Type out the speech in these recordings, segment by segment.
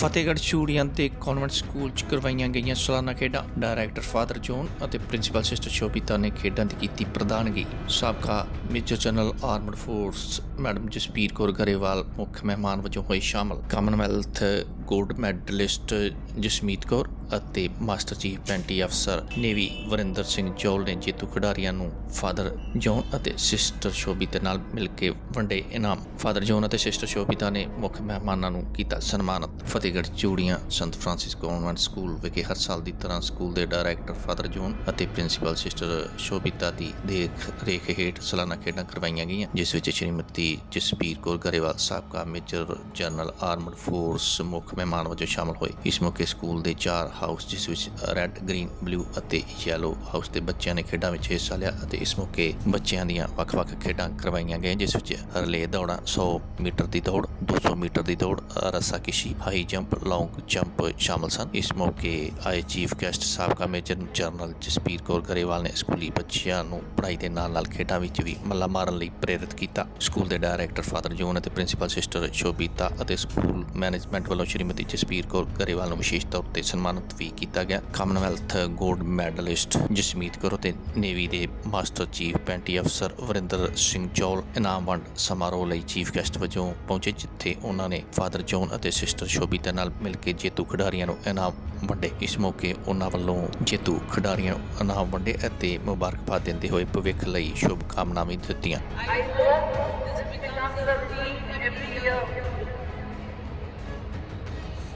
ਫਤਿਹਗੜ੍ਹ ਚੂੜੀਆਂ ਦੇ convent school 'ਚ ਕਰਵਾਈਆਂ ਗਈਆਂ ਸਾਲਾਨਾ ਖੇਡਾਂ। ਡਾਇਰੈਕਟਰ ਫਾਦਰ ਜੋਨ ਅਤੇ ਪ੍ਰਿੰਸੀਪਲ ਸਿਸਟਰ ਸ਼ੋਭਿਤਾ ਨੇ ਖੇਡਾਂ ਦੀ ਕੀਤੀ ਪ੍ਰਧਾਨਗੀ। ਸਾਬਕਾ major general armed force madam Jaspir Kaur Grewal ਮੁੱਖ ਮਹਿਮਾਨ ਵਜੋਂ ਹੋਏ ਸ਼ਾਮਲ। Commonwealth gold medallist Jasmeet Kaur ਅਤੇ ਮਾਸਟਰ ਚੀਫ ਪੈਂਟੀ ਅਫਸਰ ਨੇਵੀ ਵਰਿੰਦਰ ਸਿੰਘ ਜੋਲ ਨੇ ਜੇਤੂ ਖਿਡਾਰੀਆਂ ਨੂੰ ਫਾਦਰ ਜੋਨ ਅਤੇ ਸਿਸਟਰ ਸ਼ੋਭਿਤਾ ਨਾਲ ਮਿਲ ਕੇ ਵੰਡੇ ਇਨਾਮ। ਫਾਦਰ ਜੋਨ ਅਤੇ ਸਿਸਟਰ ਸ਼ੋਭਿਤਾ ਨੇ ਮੁੱਖ ਮਹਿਮਾਨਾਂ ਨੂੰ ਕੀਤਾ ਸਨਮਾਨਿਤ। ਫਤਿਹਗੜ੍ਹ ਚੂੜੀਆਂ, ਸੰਤ ਫਰਾਂਸਿਸ ਕਨਵੈਂਟ ਸਕੂਲ ਵਿਖੇ ਹਰ ਸਾਲ ਦੀ ਤਰ੍ਹਾਂ ਸਕੂਲ ਦੇ ਡਾਇਰੈਕਟਰ ਫਾਦਰ ਜੌਨ ਅਤੇ ਪ੍ਰਿੰਸੀਪਲ ਸਿਸਟਰ ਸ਼ੋਭਿਤਾ ਦੀ ਦੇਖ ਰੇਖ ਹੇਠ ਸਾਲਾਨਾ ਖੇਡਾਂ ਕਰਵਾਈਆਂ ਗਈਆਂ, ਜਿਸ ਵਿੱਚ ਸ਼੍ਰੀਮਤੀ ਜਸਬੀਰ ਕੌਰ ਗਰੇਵਾਲ ਸਾਬਕਾ ਮੇਜਰ ਜਨਰਲ ਆਰਮਡ ਫੋਰਸ ਮੁੱਖ ਮਹਿਮਾਨ ਵਜੋਂ ਸ਼ਾਮਲ ਹੋਏ। ਇਸ ਮੌਕੇ ਸਕੂਲ ਦੇ ਚਾਰ ਹਾਊਸ ਜਿਸ ਵਿੱਚ ਰੈੱਡ, ਗ੍ਰੀਨ, ਬਲੂ ਅਤੇ ਯੈਲੋ ਹਾਊਸ ਦੇ ਬੱਚਿਆਂ ਨੇ ਖੇਡਾਂ ਵਿੱਚ ਹਿੱਸਾ ਲਿਆ ਅਤੇ ਇਸ ਮੌਕੇ ਬੱਚਿਆਂ ਦੀਆਂ ਵੱਖ-ਵੱਖ ਖੇਡਾਂ ਕਰਵਾਈਆਂ ਗਈਆਂ, ਜਿਸ ਵਿੱਚ ਰਿਲੇ ਦੌੜਾਂ 100 ਮੀਟਰ ਦੀ ਦੌੜ 200 ਮੀਟਰ ਦੀ ਦੌੜ, ਰੱਸਾਕਸ਼ੀ, ਹਾਈ ਜੰਪ, ਲੌਂਗ ਜੰਪ ਸ਼ਾਮਲ ਸਨ। ਇਸ ਮੌਕੇ ਆਏ ਚੀਫ ਗੈਸਟ ਸਾਬਕਾ ਮੇਜਰ ਜਨਰਲ ਜਸਪੀਰ ਕੌਰ ਗਰੇਵਾਲ ਨੇ ਸਕੂਲੀ ਬੱਚਿਆਂ ਨੂੰ ਪੜ੍ਹਾਈ ਦੇ ਨਾਲ-ਨਾਲ ਖੇਡਾਂ ਵਿੱਚ ਵੀ ਮੱਲਾ ਮਾਰਨ ਲਈ ਪ੍ਰੇਰਿਤ ਕੀਤਾ। ਸਕੂਲ ਦੇ ਡਾਇਰੈਕਟਰ ਫਾਦਰ ਜੋਨ ਅਤੇ ਪ੍ਰਿੰਸੀਪਲ ਸਿਸਟਰ ਸ਼ੋਭਿਤਾ ਅਤੇ ਸਕੂਲ ਮੈਨੇਜਮੈਂਟ ਵੱਲੋਂ ਸ਼੍ਰੀਮਤੀ ਜਸਪੀਰ ਕੌਰ ਗਰੇਵਾਲ ਨੂੰ ਵਿਸ਼ੇਸ਼ ਤੌਰ ਤੇ ਸਨਮਾਨਿਤ ਵੀ ਕੀਤਾ ਗਿਆ। Commonwealth gold medallist Jasmeet Kaur ਅਤੇ ਨੇਵੀ ਦੇ ਮਾਸਟਰ ਚੀਫ ਪੈਂਟੀ ਅਫਸਰ ਵਰਿੰਦਰ ਸਿੰਘ ਚੌਲ ਇਨਾਮ ਵੰਡ ਸਮਾਰੋਹ ਲਈ ਚੀਫ ਗੈਸਟ ਵਜੋਂ ਪਹੁੰਚੇ, ਜਿੱਥੇ ਉਹਨਾਂ ਨੇ ਫਾਦਰ ਜੋਨ ਅਤੇ ਸਿਸਟਰ ਸ਼ੋਭਿਤਾ ਨਾਲ ਮਿਲ ਕੇ ਜੇਤੂ ਖਿਡਾਰੀਆਂ ਨੂੰ ਇਨਾਮ ਵੰਡੇ। ਇਸ ਮੌਕੇ ਉਹਨਾਂ ਵੱਲੋਂ ਜੇਤੂ ਖਿਡਾਰੀਆਂ ਨੂੰ ਇਨਾਮ ਵੰਡੇ ਅਤੇ ਮੁਬਾਰਕਬਾਦ ਦਿੰਦੇ ਹੋਏ ਭਵਿੱਖ ਲਈ ਸ਼ੁਭ ਕਾਮਨਾਵਾਂ ਦਿੱਤੀਆਂ।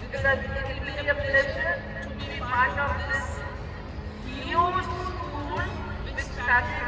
Because it will be a pleasure part of this huge school which started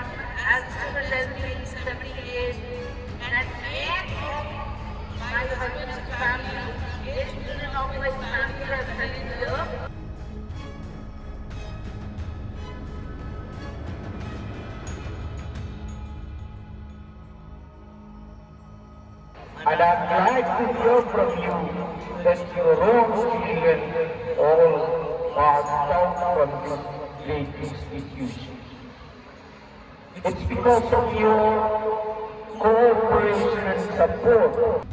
out from this great institution. It's because of your cooperation and support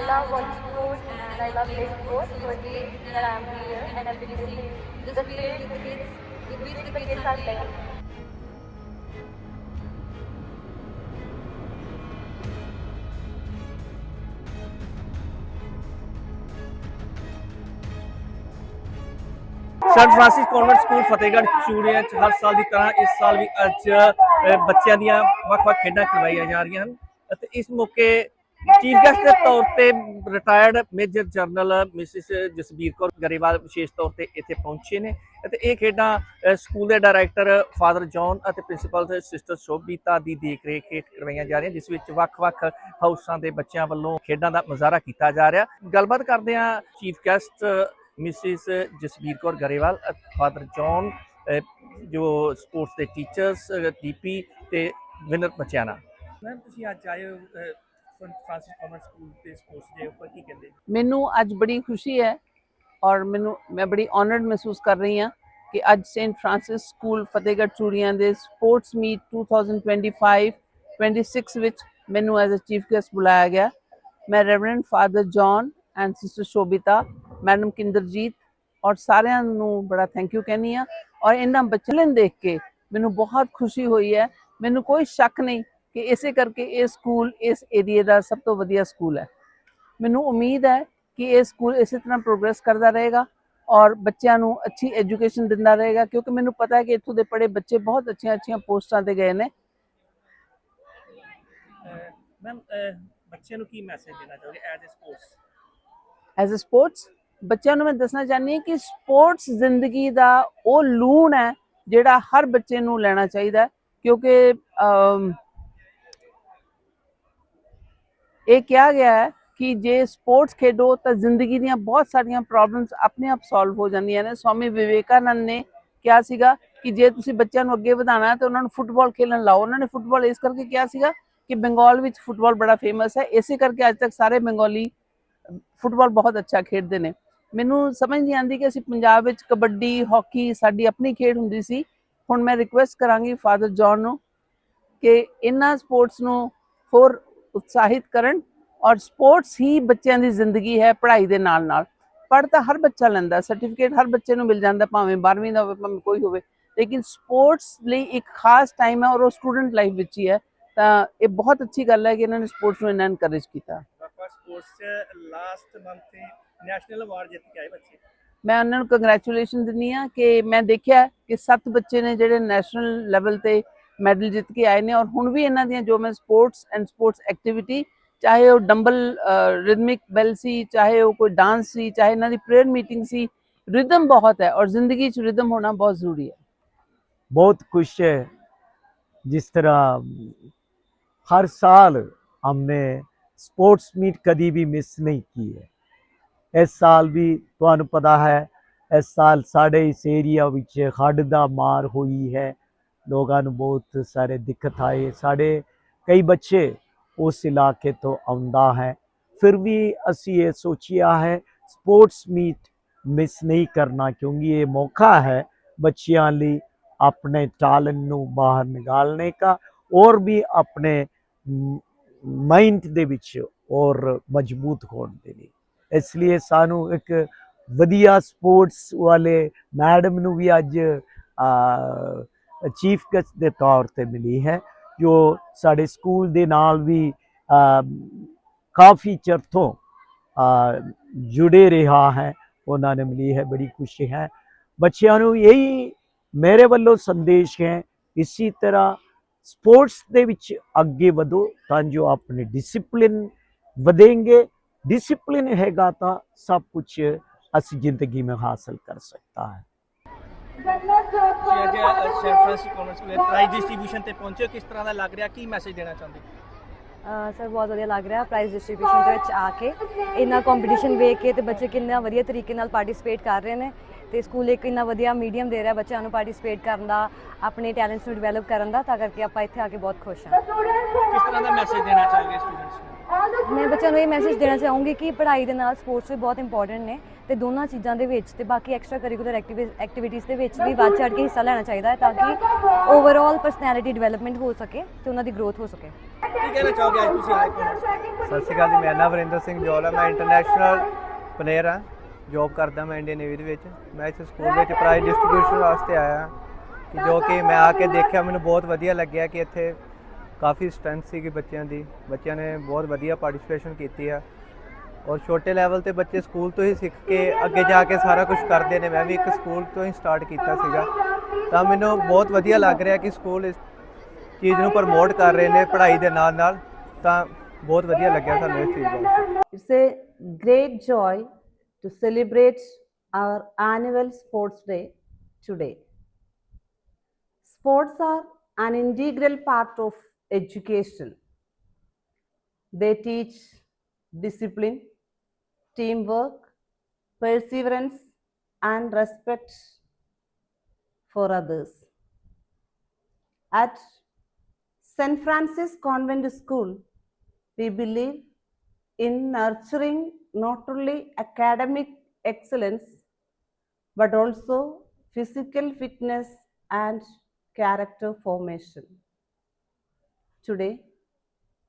love watching sports and I love playing sports. So it's great that I'm here and I'm witnessing the spirit with the kids, with which the kids are playing. Saint Francis convent school Fatehgarh Churian 'ਚ ਹਰ ਸਾਲ ਦੀ ਤਰ੍ਹਾਂ ਇਸ ਸਾਲ ਵੀ ਅੱਜ ਅ, ਬੱਚਿਆਂ ਦੀਆਂ ਵੱਖ-ਵੱਖ ਖੇਡਾਂ ਕਰਵਾਈਆਂ ਜਾ ਰਹੀਆਂ ਹਨ ਅਤੇ ਇਸ ਮੌਕੇ ਚੀਫ ਗੈਸਟ ਦੇ ਤੌਰ ਤੇ retired major general missus Jasbir Kaur Grewal ਵਿਸ਼ੇਸ਼ ਤੌਰ ਤੇ ਇੱਥੇ ਪਹੁੰਚੇ ਨੇ ਅਤੇ ਇਹ ਖੇਡਾਂ ਸਕੂਲ ਦੇ ਡਾਇਰੈਕਟਰ ਫਾਦਰ ਜੌਨ ਅਤੇ ਪ੍ਰਿੰਸੀਪਲ ਸਿਸਟਰ ਸ਼ੋਭਿਤਾ ਦੀ ਦੇਖਰੇਖ ਹੇਠ ਕਰਵਾਈਆਂ ਜਾ ਰਹੀਆਂ ਜਿਸ ਵਿੱਚ ਵੱਖ-ਵੱਖ ਹਾਊਸਾਂ ਦੇ ਬੱਚਿਆਂ ਵੱਲੋਂ ਖੇਡਾਂ ਦਾ ਮੁਜ਼ਾਹਰਾ ਕੀਤਾ ਜਾ ਰਿਹਾ। ਗੱਲਬਾਤ ਕਰਦੇ ਹਾਂ chief guest missus Jasbir Kaur Grewal father John ਜੋ ਸਪੋਰਟਸ ਦੇ ਟੀਚਰਸ ਡੀਪੀ ਤੇ ਵਿਨਰ ਬੱਚਿਆਂ ਨਾਲ। ਮੈਮ ਤੁਸੀਂ ਅੱਜ ਆਏ ਫ੍ਰਾਂਸਿਸ ਕਾਨਵੈਂਟ ਸਕੂਲ ਤੇ ਸਪੋਰਟਸ ਦੇ ਉੱਪਰ ਕੀ ਕਹਿੰਦੇ? ਮੈਨੂੰ ਅੱਜ ਬੜੀ ਖੁਸ਼ੀ ਹੈ ਔਰ ਮੈਨੂੰ, ਮੈਂ ਬੜੀ ਆਨਰਡ ਮਹਿਸੂਸ ਕਰ ਰਹੀ ਹਾਂ ਕਿ ਅੱਜ Saint Francis school Fatehgarh Churian ਦੇ ਸਪੋਰਟਸ ਮੀਟ 2025 26 ਵਿੱਚ ਮੈਨੂੰ ਐਜ਼ ਅ ਚੀਫ ਗੈਸਟ ਬੁਲਾਇਆ ਗਿਆ। ਮੈਂ reverend father John and sister Shobhita madam Kinderjit ਔਰ ਸਾਰਿਆਂ ਨੂੰ ਬੜਾ ਥੈਂਕ ਯੂ ਕਹਿੰਦੀ ਆ ਔਰ ਇਹਨਾਂ ਬੱਚਿਆਂ ਨੂੰ ਦੇਖ ਕੇ ਮੈਨੂੰ ਬਹੁਤ ਖੁਸ਼ੀ ਹੋਈ ਹੈ। ਮੈਨੂੰ ਕੋਈ ਸ਼ੱਕ ਨਹੀਂ ਕਿ ਇਸੇ ਕਰਕੇ ਇਹ ਸਕੂਲ ਇਸ ਏਰੀਏ ਦਾ ਸਭ ਤੋਂ ਵਧੀਆ ਸਕੂਲ ਹੈ। ਮੈਨੂੰ ਉਮੀਦ ਹੈ ਕਿ ਇਹ ਸਕੂਲ ਇਸੇ ਤਰ੍ਹਾਂ ਪ੍ਰੋਗਰੈਸ ਕਰਦਾ ਰਹੇਗਾ ਔਰ ਬੱਚਿਆਂ ਨੂੰ ਅੱਛੀ ਐਜੂਕੇਸ਼ਨ ਦਿੰਦਾ ਰਹੇਗਾ ਕਿਉਂਕਿ ਮੈਨੂੰ ਪਤਾ ਹੈ ਕਿ ਇੱਥੋਂ ਦੇ ਪੜ੍ਹੇ ਬੱਚੇ ਬਹੁਤ ਅੱਛੀਆਂ ਅੱਛੀਆਂ ਪੋਸਟਾਂ ਤੇ ਗਏ ਨੇ। ਮੈਮ ਬੱਚਿਆਂ ਨੂੰ ਕੀ ਮੈਸੇਜ ਦੇਣਾ ਚਾਹੋਗੇ as a sports as a sports ਬੱਚਿਆਂ ਨੂੰ ਮੈਂ ਦੱਸਣਾ ਚਾਹੁੰਦੀ ਹਾਂ ਕਿ ਸਪੋਰਟਸ ਜ਼ਿੰਦਗੀ ਦਾ ਉਹ ਲੂਣ ਹੈ ਜਿਹੜਾ ਹਰ ਬੱਚੇ ਨੂੰ ਲੈਣਾ ਚਾਹੀਦਾ ਕਿਉਂਕਿ ਇਹ ਕਿਹਾ ਗਿਆ ਹੈ ਕਿ ਜੇ ਸਪੋਰਟਸ ਖੇਡੋ ਤਾਂ ਜ਼ਿੰਦਗੀ ਦੀਆਂ ਬਹੁਤ ਸਾਰੀਆਂ ਪ੍ਰੋਬਲਮਸ ਆਪਣੇ ਆਪ ਸੋਲਵ ਹੋ ਜਾਂਦੀਆਂ ਨੇ। ਸਵਾਮੀ ਵਿਵੇਕਾਨੰਦ ਨੇ ਕਿਹਾ ਸੀਗਾ ਕਿ ਜੇ ਤੁਸੀਂ ਬੱਚਿਆਂ ਨੂੰ ਅੱਗੇ ਵਧਾਉਣਾ ਹੈ ਤਾਂ ਉਹਨਾਂ ਨੂੰ ਫੁੱਟਬਾਲ ਖੇਡਣ ਲਾਓ। ਉਹਨਾਂ ਨੇ ਫੁੱਟਬਾਲ ਇਸ ਕਰਕੇ ਕਿਹਾ ਸੀਗਾ ਕਿ ਬੰਗਾਲ ਵਿੱਚ ਫੁੱਟਬਾਲ ਬੜਾ ਫੇਮਸ ਹੈ। ਇਸੇ ਕਰਕੇ ਅੱਜ ਤੱਕ ਸਾਰੇ ਬੰਗਾਲੀ ਫੁੱਟਬਾਲ ਬਹੁਤ ਅੱਛਾ ਖੇਡਦੇ ਨੇ। ਮੈਨੂੰ ਸਮਝ ਨਹੀਂ ਆਉਂਦੀ ਕਿ ਅਸੀਂ ਪੰਜਾਬ ਵਿੱਚ ਕਬੱਡੀ, ਹਾਕੀ ਸਾਡੀ ਆਪਣੀ ਖੇਡ ਹੁੰਦੀ ਸੀ। ਹੁਣ ਮੈਂ ਰਿਕੁਐਸਟ ਕਰਾਂਗੀ ਫਾਦਰ ਜੌਨ ਨੂੰ ਕਿ ਇਹਨਾਂ ਸਪੋਰਟਸ ਨੂੰ ਹੋਰ ਉਤਸ਼ਾਹਿਤ ਕਰਨ ਔਰ ਸਪੋਰਟਸ ਹੀ ਬੱਚਿਆਂ ਦੀ ਜ਼ਿੰਦਗੀ ਹੈ ਪੜ੍ਹਾਈ ਦੇ ਨਾਲ ਨਾਲ। ਪੜ੍ਹ ਤਾਂ ਹਰ ਬੱਚਾ ਲੈਂਦਾ ਸਰਟੀਫਿਕੇਟ ਹਰ ਬੱਚੇ ਨੂੰ ਮਿਲ ਜਾਂਦਾ ਭਾਵੇਂ 12ਵੀਂ ਦਾ ਹੋਵੇ ਭਾਵੇਂ ਕੋਈ ਹੋਵੇ। ਲੇਕਿਨ ਸਪੋਰਟਸ ਲਈ ਇੱਕ ਖਾਸ ਟਾਈਮ ਹੈ ਔਰ ਉਹ ਸਟੂਡੈਂਟ ਲਾਈਫ ਵਿੱਚ ਹੀ ਹੈ। ਤਾਂ ਇਹ ਬਹੁਤ ਅੱਛੀ ਗੱਲ ਹੈ ਕਿ ਇਹਨਾਂ ਨੇ ਸਪੋਰਟਸ ਨੂੰ ਇੰਨਾ ਇਨਕਰੇਜ ਕੀਤਾ। ਵਾਕਾ ਸਪੋਰਟਸ ਚ ਲਾਸਟ ਮੰਥ ਨੈਸ਼ਨਲ ਅਵਾਰਡ ਜਿੱਤ ਕੇ ਆਏ ਬੱਚੇ। ਮੈਂ ਉਹਨਾਂ ਨੂੰ ਕੰਗ੍ਰੈਚੁਲੇਸ਼ਨ ਦਿੰਦੀ ਆ ਕਿ ਮੈਂ ਦੇਖਿਆ ਕਿ ਸੱਤ ਬੱਚੇ ਨੇ ਜਿਹੜੇ ਨੈਸ਼ਨਲ ਲੈਵਲ ਤੇ ਮੈਡਲ ਜਿੱਤ ਕੇ ਆਏ ਨੇ ਔਰ ਹੁਣ ਵੀ ਇਹਨਾਂ ਦੀਆਂ ਜੋ ਮੈਂ ਸਪੋਰਟਸ ਐਂਡ ਸਪੋਰਟਸ ਐਕਟੀਵਿਟੀ ਚਾਹੇ ਉਹ ਡੰਬਲ ਰਿਦਮਿਕ ਬੈਲ ਸੀ, ਚਾਹੇ ਉਹ ਕੋਈ ਡਾਂਸ ਸੀ, ਚਾਹੇ ਇਹਨਾਂ ਦੀ ਪ੍ਰੇਅਰ ਮੀਟਿੰਗ ਸੀ ਰਿਦਮ ਬਹੁਤ ਹੈ ਔਰ ਜ਼ਿੰਦਗੀ 'ਚ ਰਿਦਮ ਹੋਣਾ ਬਹੁਤ ਜ਼ਰੂਰੀ ਹੈ। ਬਹੁਤ ਖੁਸ਼ ਹੈ ਜਿਸ ਤਰ੍ਹਾਂ ਹਰ ਸਾਲ ਹਮਨੇ ਸਪੋਰਟਸ ਮੀਟ ਕਦੀ ਵੀ ਮਿਸ ਨਹੀਂ ਕੀ ਹੈ। ਇਸ ਸਾਲ ਵੀ ਤੁਹਾਨੂੰ ਪਤਾ ਹੈ, ਇਸ ਸਾਲ ਸਾਡੇ ਇਸ ਏਰੀਆ ਵਿੱਚ ਹੱਡ ਦਾ ਮਾਰ ਹੋਈ ਹੈ। ਲੋਕਾਂ ਨੂੰ ਬਹੁਤ ਸਾਰੇ ਦਿੱਕਤ ਆਏ ਸਾਡੇ ਕਈ ਬੱਚੇ ਉਸ ਇਲਾਕੇ ਤੋਂ ਆਉਂਦਾ ਹੈ ਫਿਰ ਵੀ ਅਸੀਂ ਇਹ ਸੋਚਿਆ ਹੈ ਸਪੋਰਟਸ ਮੀਟ ਮਿਸ ਨਹੀਂ ਕਰਨਾ ਕਿਉਂਕਿ ਇਹ ਮੌਕਾ ਹੈ ਬੱਚਿਆਂ ਲਈ अपने टैलेंट ਨੂੰ ਬਾਹਰ ਨਿਕਾਲਣੇ का और भी ਆਪਣੇ ਮਾਈਂਡ ਦੇ ਵਿੱਚ ਔਰ ਮਜ਼ਬੂਤ ਹੋਣ ਦੇ ਲਈ ਇਸ ਲਈ ਸਾਨੂੰ ਇੱਕ ਵਧੀਆ ਸਪੋਰਟਸ ਵਾਲੇ ਮੈਡਮ ਨੂੰ ਵੀ ਅੱਜ ਚੀਫ ਗੈਸਟ ਦੇ ਤੌਰ ਤੇ ਮਿਲੀ ਹੈ, ਜੋ ਸਾਡੇ ਸਕੂਲ ਦੇ ਨਾਲ ਵੀ ਕਾਫੀ ਚਿਰ ਤੋਂ ਜੁੜੇ ਰਿਹਾ ਹੈ, ਉਹਨਾਂ ਨੇ ਮਿਲੀ ਹੈ, ਬੜੀ ਖੁਸ਼ੀ ਹੈ। ਬੱਚਿਆਂ ਨੂੰ ਇਹੀ ਮੇਰੇ ਵੱਲੋਂ ਸੰਦੇਸ਼ ਹੈ, ਇਸੇ ਤਰ੍ਹਾਂ ਸਪੋਰਟਸ ਦੇ ਵਿੱਚ ਅੱਗੇ ਵਧੋ, ਤਾਂ ਜੋ ਆਪਣੇ ਡਿਸਪਲਿਨ ਵਧेंगे ਡਿਸਪਲਿਨ ਹੈਗਾ ਤਾਂ ਸਭ ਕੁਝ ਅਸੀਂ ਜ਼ਿੰਦਗੀ में ਹਾਸਲ ਕਰ ਸਕਤਾ ਹੈ। ਤੁਸੀਂ ਅੱਜ San Francisco convent school prize distribution ਤੇ ਪਹੁੰਚੇ ਹੋ ਕਿਸ ਤਰ੍ਹਾਂ ਦਾ ਲੱਗ ਰਿਹਾ ਕੀ ਮੈਸੇਜ ਦੇਣਾ ਚਾਹੁੰਦੇ? ਅਹ ਸਰ ਬਹੁਤ ਵਧੀਆ ਲੱਗ ਰਿਹਾ ਪ੍ਰਾਈਜ਼ ਡਿਸਟ੍ਰੀਬਿਊਸ਼ਨ ਦੇ ਵਿੱਚ ਆ ਕੇ। ਇੰਨਾ ਕੰਪੀਟੀਸ਼ਨ ਵੇਖ ਕੇ ਤੇ ਬੱਚੇ ਕਿੰਨਾ ਵਧੀਆ ਤਰੀਕੇ ਨਾਲ ਪਾਰਟਿਸਿਪੇਟ ਕਰ ਰਹੇ ਨੇ ਤੇ ਸਕੂਲ ਇੱਕ ਇੰਨਾ ਵਧੀਆ ਮੀਡੀਅਮ ਦੇ ਰਿਹਾ ਬੱਚਿਆਂ ਨੂੰ ਪਾਰਟਿਸਿਪੇਟ ਕਰਨ ਦਾ ਆਪਣੇ ਟੈਲੈਂਟਸ ਨੂੰ ਡਿਵੈਲਪ ਕਰਨ ਦਾ ਤਾਂ ਕਰਕੇ ਆਪਾਂ ਇੱਥੇ ਆ ਕੇ ਬਹੁਤ ਖੁਸ਼ ਹਾਂ। ਕਿਸ ਤਰ੍ਹਾਂ ਦਾ ਮੈਸੇਜ ਦੇਣਾ ਚਾਹੋਗੇ ਸਟੂਡੈਂਟਸ ਨੂੰ? ਮੈਂ ਬੱਚਿਆਂ ਨੂੰ ਇਹ ਮੈਸੇਜ ਦੇਣਾ ਚਾਹੂੰਗੀ ਕਿ ਪੜ੍ਹਾਈ ਦੇ ਨਾਲ ਸਪੋਰਟਸ ਵੀ ਬਹੁਤ ਇੰਪੋਰਟੈਂਟ ਨੇ ਤੇ ਦੋਨਾਂ ਚੀਜ਼ਾਂ ਦੇ ਵਿੱਚ ਤੇ ਬਾਕੀ ਐਕਸਟਰਾ ਕਰਿਕੂਲਰ ਐਕਟੀਵਿਟੀਜ਼ ਦੇ ਵਿੱਚ ਵੀ ਵੱਧ ਚੜ੍ਹ ਕੇ ਹਿੱਸਾ ਲੈਣਾ ਚਾਹੀਦਾ ਹੈ ਤਾਂ ਕਿ ਓਵਰਆਲ ਪਰਸਨੈਲਿਟੀ ਡਿਵੈਲਪਮੈਂਟ ਹੋ ਸਕੇ ਤੇ ਉਹਨਾਂ ਦੀ ਗਰੋਥ ਹੋ ਸਕੇ। ਕੀ ਕਹਿਣਾ ਚਾਹੋਗੇ ਅੱਜ ਤੁਸੀਂ ਆਏ ਸਤਿ ਸ਼੍ਰੀ ਅਕਾਲ ਜੀ ਮੇਰਾ ਨਾਮ ਵਰਿੰਦਰ ਸਿੰਘ ਜੋਲ ਹੈ ਮੈਂ ਇੰਟਰਨੈਸ਼ਨਲ ਪਲੇਅਰ ਹਾਂ ਜੌਬ ਕਰਦਾ ਮੈਂ ਇੰਡੀਅਨ ਨੇਵੀ ਦੇ ਵਿੱਚ। ਮੈਂ ਇਸ ਸਕੂਲ ਵਿੱਚ ਪ੍ਰਾਈਜ਼ ਡਿਸਟ੍ਰੀਬਿਊਸ਼ਨ ਵਾਸਤੇ ਆਇਆ। ਕਿ ਜੋ ਕਿ ਮੈਂ ਆ ਕੇ ਦੇਖਿਆ ਮੈਨੂੰ ਬਹੁਤ ਵਧੀਆ ਲੱਗਿਆ ਕਿ ਇੱਥੇ ਕਾਫੀ ਸਟਰੈਂਥ ਸੀਗੀ ਬੱਚਿਆਂ ਦੀ। ਬੱਚਿਆਂ ਨੇ ਬਹੁਤ ਵਧੀਆ ਪਾਰਟਿਸਿਪੇਸ਼ਨ ਕੀਤੀ ਆ। ਔਰ ਛੋਟੇ ਲੈਵਲ ਤੇ ਬੱਚੇ ਸਕੂਲ ਤੋਂ ਹੀ ਸਿੱਖ ਕੇ ਅੱਗੇ ਜਾ ਕੇ ਸਾਰਾ ਕੁਝ ਕਰਦੇ ਨੇ। ਮੈਂ ਵੀ ਇੱਕ ਸਕੂਲ ਤੋਂ ਹੀ ਸਟਾਰਟ ਕੀਤਾ ਸੀਗਾ। ਤਾਂ ਮੈਨੂੰ ਬਹੁਤ ਵਧੀਆ ਲੱਗ ਰਿਹਾ ਕਿ ਸਕੂਲ ਇਸ ਚੀਜ਼ ਨੂੰ ਪ੍ਰਮੋਟ ਕਰ ਰਹੇ ਨੇ ਪੜ੍ਹਾਈ ਦੇ ਨਾਲ ਨਾਲ ਤਾਂ ਬਹੁਤ ਵਧੀਆ ਲੱਗਿਆ ਸਾਨੂੰ ਇਸ ਚੀਜ਼ ਬਾਰੇ। It's a great joy to celebrate our annual Sports Day today. Sports are an integral part of education. They teach discipline, teamwork, perseverance, and respect for others. At St. Francis Convent School, we believe in nurturing not only academic excellence but also physical fitness and character formation. Today,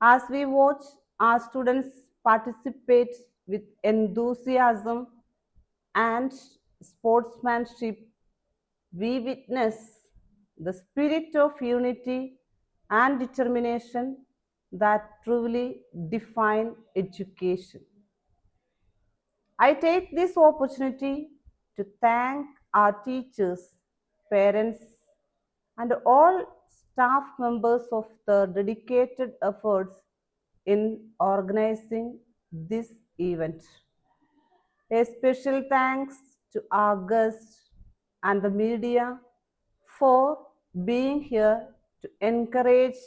As we watch our students participate with enthusiasm and sportsmanship, we witness the spirit of unity and determination that truly define education. I take this opportunity to thank our teachers, parents, and all staff members of the dedicated efforts in organizing this event. A special thanks to our guests and the media for being here to encourage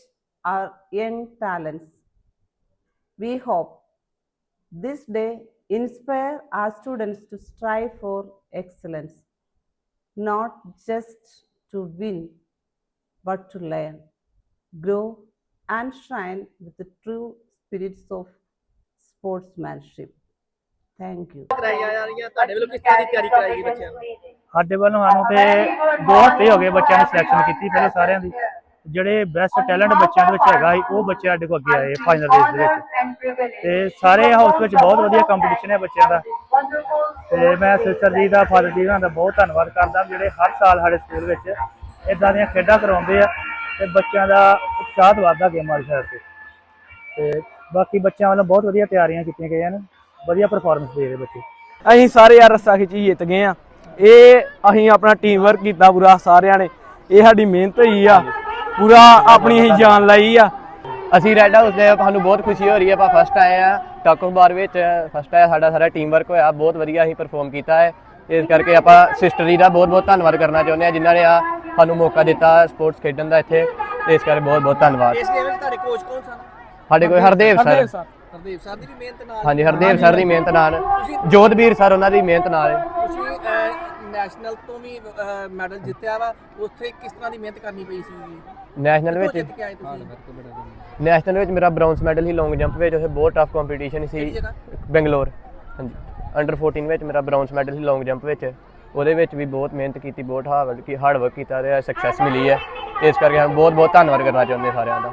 our young talents. We hope this day inspire our students to strive for excellence, not just to win, but to learn, grow, and shine with the true spirits of sportsmanship. Thank you. ਕਰਾਈਆਂ ਜਾ ਰਹੀਆਂ ਤੁਹਾਡੇ ਵੱਲੋਂ ਕਿਸ ਤਰ੍ਹਾਂ ਦੀ ਤਿਆਰੀ ਕਰਾਈ ਗਈ ਬੱਚਿਆਂ ਨੂੰ? ਸਾਡੇ ਵੱਲੋਂ ਸਾਨੂੰ ਤੇ ਦੋ ਹਫ਼ਤੇ ਹੋ ਗਏ ਬੱਚਿਆਂ ਦੀ ਸਿਲੈਕਸ਼ਨ ਕੀਤੀ ਪਹਿਲੇ ਸਾਰਿਆਂ ਦੀ। ਜਿਹੜੇ ਬੈਸਟ ਟੈਲੈਂਟ ਬੱਚਿਆਂ ਦੇ ਵਿੱਚ ਹੈਗਾ ਸੀ ਉਹ ਬੱਚੇ ਸਾਡੇ ਕੋਲ ਅੱਗੇ ਆਏ ਫਾਈਨਲ ਰੇਸ ਦੇ ਵਿੱਚ। ਤੇ ਸਾਰੇ ਹਾਊਸ ਵਿੱਚ ਬਹੁਤ ਵਧੀਆ ਕੰਪੀਟੀਸ਼ਨ ਹੈ ਬੱਚਿਆਂ ਦਾ। ਤੇ ਮੈਂ ਸਿਸਟਰ ਜੀ ਦਾ ਫਾਦਰ ਜੀ ਦਾ ਬਹੁਤ ਧੰਨਵਾਦ ਕਰਦਾ। ਜਿਹੜੇ ਹਰ ਸਾਲ ਸਾਡੇ ਸਕੂਲ ਵਿੱਚ ਇਦਾਂ ਦੀਆਂ ਖੇਡਾਂ ਕਰਾਉਂਦੇ ਆ ਤੇ ਬੱਚਿਆਂ ਦਾ ਉਤਸ਼ਾਹ ਵਧਦਾ ਗੇਮਾਂ ਦੀ ਸਾਈਡ ਤੇ। ਤੇ ਬਾਕੀ ਬੱਚਿਆਂ ਵੱਲੋਂ ਬਹੁਤ ਵਧੀਆ ਤਿਆਰੀਆਂ ਕੀਤੀਆਂ ਗਈਆਂ ਨੇ ਵਧੀਆ ਪਰਫਾਰਮੈਂਸ ਦੇ ਰਹੇ ਬੱਚੇ। ਅਸੀਂ ਸਾਰੇ ਯਾਰ ਰੱਸਾ ਖਿੱਚੀ ਜਿੱਤ ਗਏ ਆ। ਇਹ ਅਸੀਂ ਆਪਣਾ ਟੀਮ ਵਰਕ ਕੀਤਾ ਪੂਰਾ ਸਾਰਿਆਂ ਨੇ। ਇਹ ਸਾਡੀ ਮਿਹਨਤ ਹੋਈ ਆ। ਪੂਰਾ ਆਪਣੀ ਅਸੀਂ ਜਾਨ ਲਾਈ ਆ। ਅਸੀਂ ਰੈੱਡ ਹਾਊਸ ਦੇ ਸਾਨੂੰ ਬਹੁਤ ਖੁਸ਼ੀ ਹੋ ਰਹੀ ਹੈ ਆਪਾਂ ਫਸਟ ਆਏ ਆ ਟਾਕੋ ਬਾਰ ਵਿੱਚ ਫਸਟ ਆਇਆ ਸਾਡਾ ਸਾਰਾ ਟੀਮ ਵਰਕ ਹੋਇਆ ਬਹੁਤ ਵਧੀਆ ਅਸੀਂ ਪਰਫਾਰਮ ਕੀਤਾ ਹੈ। ਇਸ ਕਰਕੇ ਆਪਾਂ ਸਿਸਟਰ ਜੀ ਦਾ ਬਹੁਤ ਬਹੁਤ ਧੰਨਵਾਦ ਕਰਨਾ ਚਾਹੁੰਦੇ ਆ ਜਿਨ੍ਹਾਂ ਨੇ ਆ ਸਾਨੂੰ ਮੌਕਾ ਦਿੱਤਾ ਸਪੋਰਟਸ ਖੇਡਣ ਦਾ ਇੱਥੇ। ਤੇ ਇਸ ਕਰਕੇ ਬਹੁਤ ਬਹੁਤ ਧੰਨਵਾਦ। ਇਸ ਗੇਮ ਵਿੱਚ ਤੁਹਾਡੇ ਕੋਚ ਕੌਣ ਸਨ? ਸਾਡੇ ਕੋਲ ਹਰਦੇਵ ਸਰ। ਹਰਦੇਵ ਸਰ। ਦੀ ਵੀ ਮਿਹਨਤ ਨਾਲ। ਹਾਂਜੀ ਹਰਦੇਵ ਸਰ ਦੀ ਮਿਹਨਤ ਨਾਲ। ਜੋਧਵੀਰ ਸਰ ਉਹਨਾਂ ਦੀ ਮਿਹਨਤ ਨਾਲ। ਤੁਸੀਂ ਨੈਸ਼ਨਲ ਤੋਂ ਵੀ ਮੈਡਲ ਜਿੱਤਿਆ ਵਾ। ਉੱਥੇ ਕਿਸ ਤਰ੍ਹਾਂ ਦੀ ਮਿਹਨਤ ਕਰਨੀ ਪਈ ਸੀ? ਨੈਸ਼ਨਲ ਵਿੱਚ ਜਿੱਤ ਕੇ ਆਏ ਤੁਸੀਂ? ਨੈਸ਼ਨਲ ਵਿੱਚ ਮੇਰਾ ਬ੍ਰੌਂਜ਼ ਮੈਡਲ ਸੀ ਲੌਂਗ ਜੰਪ ਵਿੱਚ ਉੱਥੇ ਬਹੁਤ ਟਫ ਕੰਪੀਟੀਸ਼ਨ ਸੀ? ਬੰਗਲੌਰ। ਹਾਂਜੀ। ਅੰਡਰ 14 ਵਿੱਚ ਮੇਰਾ ਬ੍ਰੌਂਜ਼ ਮੈਡਲ ਸੀ ਲੌਂਗ ਜੰਪ ਵਿੱਚ। ਉਹਦੇ ਵਿੱਚ ਵੀ ਬਹੁਤ ਮਿਹਨਤ ਕੀਤੀ ਬਹੁਤ ਹਾਰਡ ਕੀ ਹਾਰਡ ਵਰਕ ਕੀਤਾ ਤੇ ਸਕਸੈਸ ਮਿਲੀ ਹੈ। ਇਸ ਕਰਕੇ ਹਾਂ ਬਹੁਤ ਬਹੁਤ ਧੰਨਵਾਦ ਕਰਨਾ ਚਾਹੁੰਦੇ ਹਾਂ ਸਾਰਿਆਂ ਦਾ।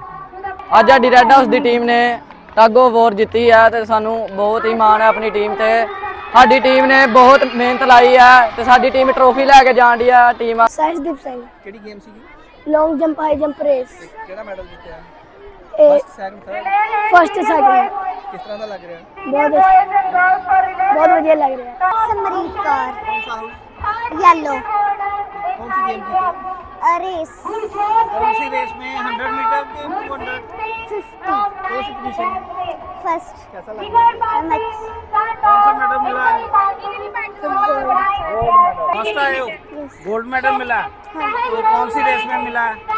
ਅੱਜ ਸਾਡੀ ਰੈੱਡ ਹਾਊਸ ਦੀ ਟੀਮ ਨੇ ਟਾਗੋ ਵਾਰ ਜਿੱਤੀ ਹੈ ਤੇ ਸਾਨੂੰ ਬਹੁਤ ਹੀ ਮਾਣ ਹੈ ਆਪਣੀ ਟੀਮ ਤੇ। ਸਾਡੀ ਟੀਮ ਨੇ ਬਹੁਤ ਮਿਹਨਤ ਲਾਈ ਹੈ ਤੇ ਸਾਡੀ ਟੀਮ ਟਰੋਫੀ ਲੈ ਕੇ ਜਾਣ ਦੀ ਹੈ ਟੀਮ ਸਾਹਿਜਦੀਪ ਸਿੰਘ। ਕਿਹੜੀ ਗੇਮ ਸੀਗੀ? Long jump high jump race ਕਿਹੜਾ ਮੈਡਲ ਜਿੱਤਿਆ? first second third first second ਕਿਸ ਤਰ੍ਹਾਂ ਦਾ ਲੱਗ ਰਿਹਾ ਬਹੁਤ ਬਹੁਤ ਵਧੀਆ ਲੱਗ ਰਿਹਾ ਸਮਰੀਤ ਕੌਰ ਕੌਣ ਸਾ ਹਾਊਸ येलो कौन सी गेम जीती रेस कौन सी रेस में 100 मीटर के 200 फिफ्टी कौन सी पोजीशन फर्स्ट कैसा लग रहा है मैक्स कौन सा मेडल मिला है गोल्ड मेडल फर्स्ट आए हो गोल्ड मेडल मिला तो कौन सी रेस में मिला कौन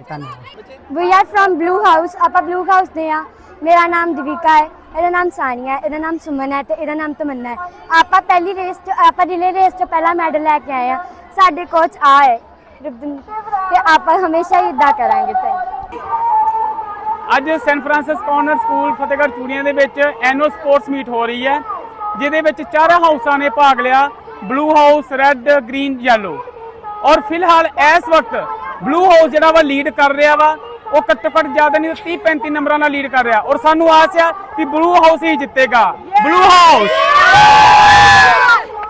ਧੰਨਵਾਦ we are from blue house ਆਪਾਂ ਬਲੂ ਹਾਊਸ ਦੇ ਆ ਮੇਰਾ ਨਾਮ ਦਿਵਿਕਾ ਹੈ ਇਹਦਾ ਨਾਮ ਸਾਨੀਆ ਹੈ ਇਹਦਾ ਨਾਮ ਸੁਮਨ ਹੈ ਤੇ ਇਹਦਾ ਨਾਮ ਤਮੰਨਾ ਹੈ ਆਪਾਂ ਪਹਿਲੀ ਰੇਸ ਚ ਆਪਾਂ ਰਿਲੇ ਰੇਸ ਚ ਪਹਿਲਾ ਮੈਡਲ ਲੈ ਕੇ ਆਏ ਆ ਸਾਡੇ ਕੋਚ ਆ ਹੈ ਰਿਪਨ- ਤੇ ਆਪਾਂ ਹਮੇਸ਼ਾ ਹੀ ਇਦਾਂ ਕਰਾਂਗੇ ਥੈਂਕ ਯੂ ਅੱਜ Saint Francis corner school Fatehgarh Churian ਦੇ ਵਿੱਚ ਐਨੋ ਸਪੋਰਟਸ ਮੀਟ ਹੋ ਰਹੀ ਹੈ ਜਿਹਦੇ ਵਿੱਚ ਚਾਰਾਂ ਹਾਊਸਾਂ ਨੇ ਭਾਗ ਲਿਆ blue house red green yellow ਔਰ ਫਿਲਹਾਲ ਇਸ ਵਕਤ ਬਲੂ ਹਾਊਸ ਜਿਹੜਾ ਵਾ ਲੀਡ ਕਰ ਰਿਹਾ ਵਾ, ਉਹ ਘੱਟੋ ਘੱਟ ਜ਼ਿਆਦਾ ਨਹੀਂ 30 35 ਨੰਬਰਾਂ ਨਾਲ ਲੀਡ ਕਰ ਰਿਹਾ। ਔਰ ਸਾਨੂੰ ਆਸ ਆ ਕਿ ਬਲੂ ਹਾਊਸ ਹੀ ਜਿੱਤੇਗਾ। Blue house